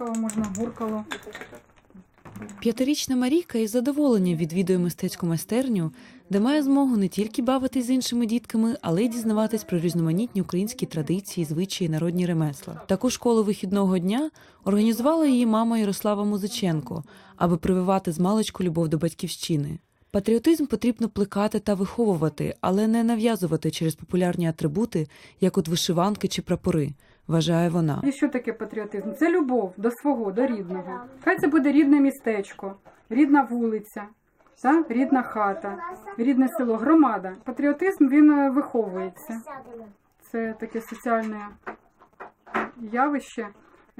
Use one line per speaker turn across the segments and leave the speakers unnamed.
плакала, можна гуркало.
П'ятирічна Марійка із задоволенням відвідує мистецьку майстерню, де має змогу не тільки бавитись з іншими дітками, але й дізнаватись про різноманітні українські традиції, звичаї, народні ремесла. Таку школу вихідного дня організувала її мама Ярослава Музиченко, аби прививати з маличку любов до батьківщини. Патріотизм потрібно плекати та виховувати, але не нав'язувати через популярні атрибути, як от вишиванки чи прапори, вважає вона.
І що таке патріотизм? Це любов до свого, до рідного. Хай це буде рідне містечко, рідна вулиця, та? рідна хата, рідне село, громада. Патріотизм він е, виховується. Це таке соціальне явище.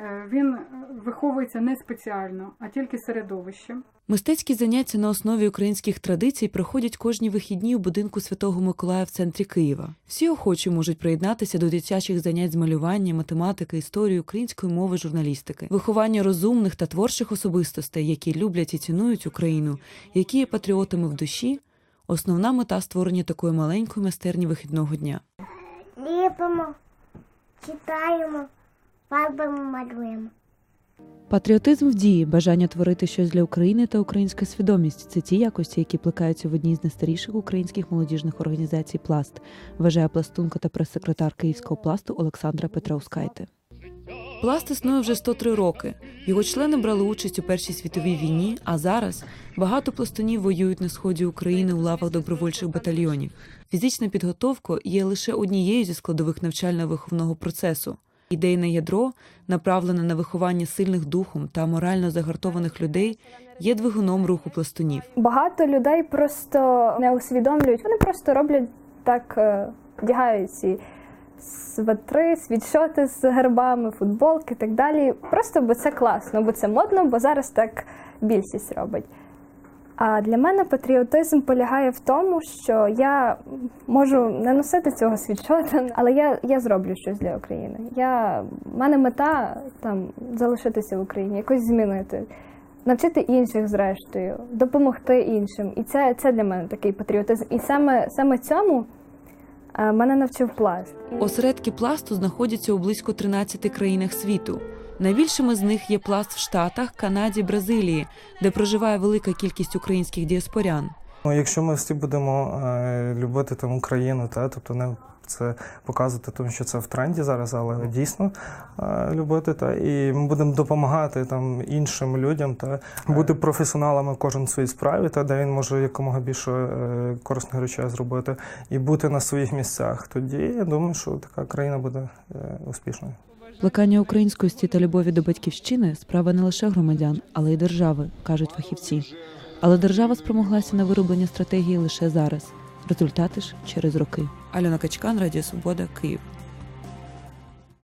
Е, Він е, виховується не спеціально, а тільки середовищем.
Мистецькі заняття на основі українських традицій проходять кожні вихідні у будинку Святого Миколая в центрі Києва. Всі охочі можуть приєднатися до дитячих занять з малювання, математики, історії, української мови, журналістики, виховання розумних та творчих особистостей, які люблять і цінують Україну, які є патріотами в душі. Основна мета створення такої маленької майстерні вихідного дня.
Ліпимо, читаємо, фарбами малюємо.
Патріотизм в дії, бажання творити щось для України та українська свідомість це ті якості, які плекаються в одній з найстаріших українських молодіжних організацій Пласт, вважає пластунка та прес-секретар Київського пласту Олександра Петраускайте. Пласт існує вже 103 роки. Його члени брали участь у Першій світовій війні, а зараз багато пластунів воюють на сході України у лавах добровольчих батальйонів. Фізична підготовка є лише однією зі складових навчально-виховного процесу. Ідейне ядро, направлене на виховання сильних духом та морально загартованих людей, є двигуном руху пластунів.
Багато людей просто не усвідомлюють. Вони просто роблять так, е, вдягають ці сватри, світшоти з гербами, футболки і так далі. Просто бо це класно, бо це модно, бо зараз так більшість робить. А для мене патріотизм полягає в тому, що я можу не носити цього світшота, але я, я зроблю щось для України. Я, в мене мета там залишитися в Україні, якось змінити навчити інших, зрештою, допомогти іншим. І це, це для мене такий патріотизм. І саме, саме цьому е, мене навчив пласт.
Осередки пласту знаходяться у близько 13 країнах світу. Найбільшими з них є пласт в Штатах, Канаді, Бразилії, де проживає велика кількість українських діаспорян.
Ну, якщо ми всі будемо е, любити там Україну, та тобто не це показувати, тому що це в тренді зараз, але дійсно е, любити та і ми будемо допомагати там іншим людям та бути професіоналами кожен в своїй справі, та де він може якомога більше е, корисних речей зробити і бути на своїх місцях. Тоді я думаю, що така країна буде е, успішною.
Плекання українськості та любові до батьківщини справа не лише громадян, але й держави, кажуть фахівці. Але держава спромоглася на вироблення стратегії лише зараз. Результати ж через роки. Альона Качкан, Радіо Свобода, Київ.